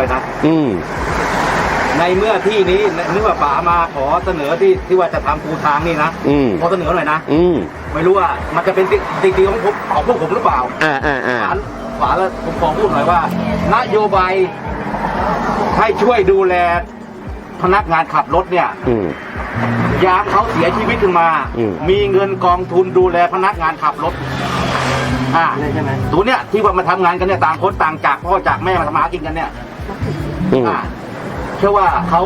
น่อยนะอืมในเมื่อที่นี้นึกว่าป๋ามาขอเสนอที่ที่ว่าจะทำปูทางนี่นะอืมขอเสนอหน่อยนะอืมไม่รู้ว่ามันจะเป็นสิ่งดีของผมของพวกผมหรือเปล่า อ่าอ่าอ่าฝาฝาแล้วผมขอพูดหน่อยว่า นโยบายให้ช่วยดูแลพนักงานขับรถเนี่ยอืมยามเขาเสียชีวิตขึ้นมาอืมมีเงินกองทุนดูแลพนักงานขับรถอ่าใช่ไหมตัวเนี้ยที่ว่ามาทำงานกันเนี่ยต่างคนต่างจากพ่อจากแม่มาทำมาหากินกันเนี่ย อืมอ่าเชื่อว่าเขา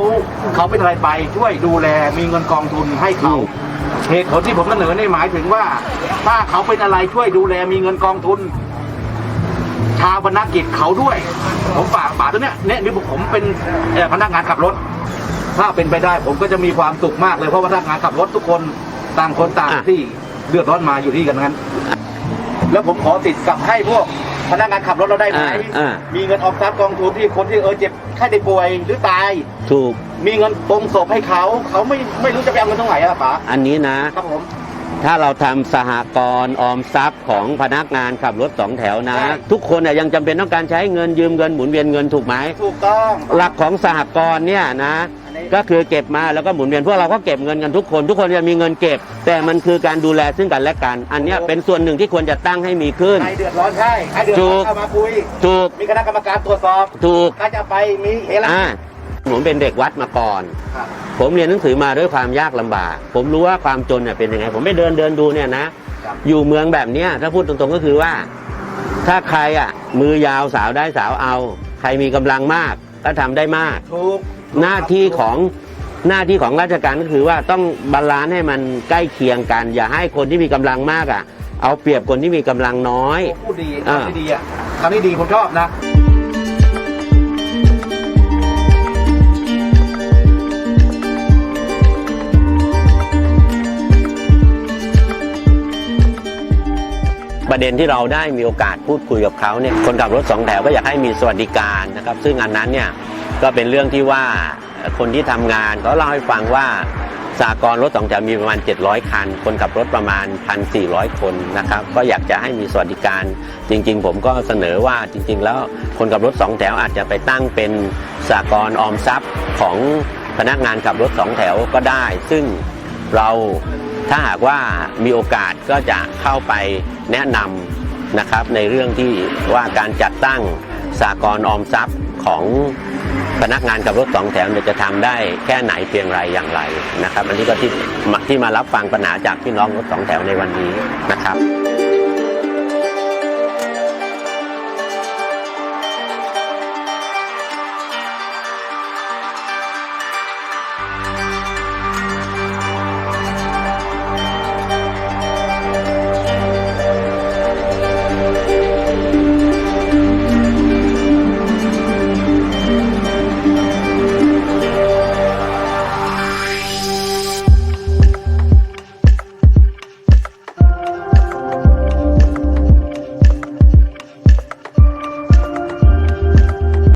เขาเป็นอะไรไปช่วยดูแลมีเงินกองทุนให้เขาอืม เหตุผลที่ผมเสนอนี่หมายถึงว่า ถ้าเขาเป็นอะไรช่วยดูแลมีเงินกองทุน ชาวพนักกิจเขาด้วย ผมฝากฝากตัวเนี้ยเนี่ยนี่ผมเป็นเอ่อพนักงานขับรถ ถ้าเป็นไปได้ผมก็จะมีความสุขมากเลยเพราะว่าพนักงานขับรถทุกคนต่างคนต่างอะ ที่เดือดร้อนมาอยู่ที่กันนั้น แล้วผมขอติดกับให้พวก พนักงานขับรถเราได้ไหมอ่าอ่า มีเงินออมทรัพย์กองทุนที่คนที่เออเจ็บไข้ได้ป่วยหรือตาย ถูกมีเงินตรงศพให้เขา เขาไม่ไม่รู้จะไปเอาเงินตรงไหนอะป๋าอันนี้นะ ครับผม ถ้าเราทำสหกรณ์ออมทรัพย์ของพนักงานขับรถสองแถวนะ ใช่ ทุกคนน่ะยังจำเป็นต้องการใช้เงินยืมเงินหมุนเวียนเงินถูกไหม ถูกต้อง หลักของสหกรณ์เนี่ยนะอันนี้ ก็คือเก็บมาแล้วก็หมุนเวียนพวกเราก็เก็บเงินกันทุกคน ทุกคนจะมีเงินเก็บ แต่มันคือการดูแลซึ่งกันและกัน อันเนี้ยเป็นส่วนหนึ่งที่ควรจะตั้งให้มีขึ้น ใครเดือดร้อนใช่ใครเดือดร้อนถูกเข้ามาคุย ถูก มีคณะกรรมการตรวจสอบถูก ถ้าจะไปมีเหตุอ่าผมเป็นเด็กวัดมาก่อน ครับผมเรียนหนังสือมาด้วยความยากลำบาก ผมรู้ว่าความจนเนี่ยเป็นยังไง ผมไปเดินเดินดูเนี่ยนะครับอยู่เมืองแบบเนี้ยถ้าพูดตรงๆก็คือว่า ถ้าใครอะมือยาวสาวได้สาวเอา ใครมีกำลังมากก็ทำได้มาก ถูก หน้าที่ของหน้าที่ของราชการก็คือว่าต้องบาลานซ์ให้มันใกล้เคียงกัน อย่าให้คนที่มีกำลังมากอะ เอาเปรียบคนที่มีกำลังน้อย พูดดีอ่า ทำที่ดีอะทำที่ดีผมชอบนะประเด็นที่เราได้มีโอกาสพูดคุยกับเขาเนี่ยคนขับรถสองแถวก็อยากให้มีสวัสดิการนะครับ ซึ่งอันนั้นเนี่ย ก็เป็นเรื่องที่ว่าคนที่ทำงานเขาเล่าให้ฟังว่าสากลรถสองแถวมีประมาณ 700 คัน คนขับรถประมาณ 1,400 คนนะครับ ก็อยากจะให้มีสวัสดิการ จริง ๆ ผมก็เสนอว่าจริง ๆ แล้วคนขับรถสองแถวอาจจะไปตั้งเป็นสากลออมทรัพย์ของพนักงานขับรถสองแถวก็ได้ ซึ่งเราถ้าหากว่ามีโอกาสก็จะเข้าไปแนะนำนะครับในเรื่องที่ว่าการจัดตั้งสากลออมทรัพย์ของ พนักงานกับรถสองแถวเนี่ยจะทำได้แค่ไหนเพียงไรอย่างไรนะครับ อันนี้ก็ที่มาที่มารับฟังปัญหาจากพี่น้องรถสองแถวในวันนี้นะครับ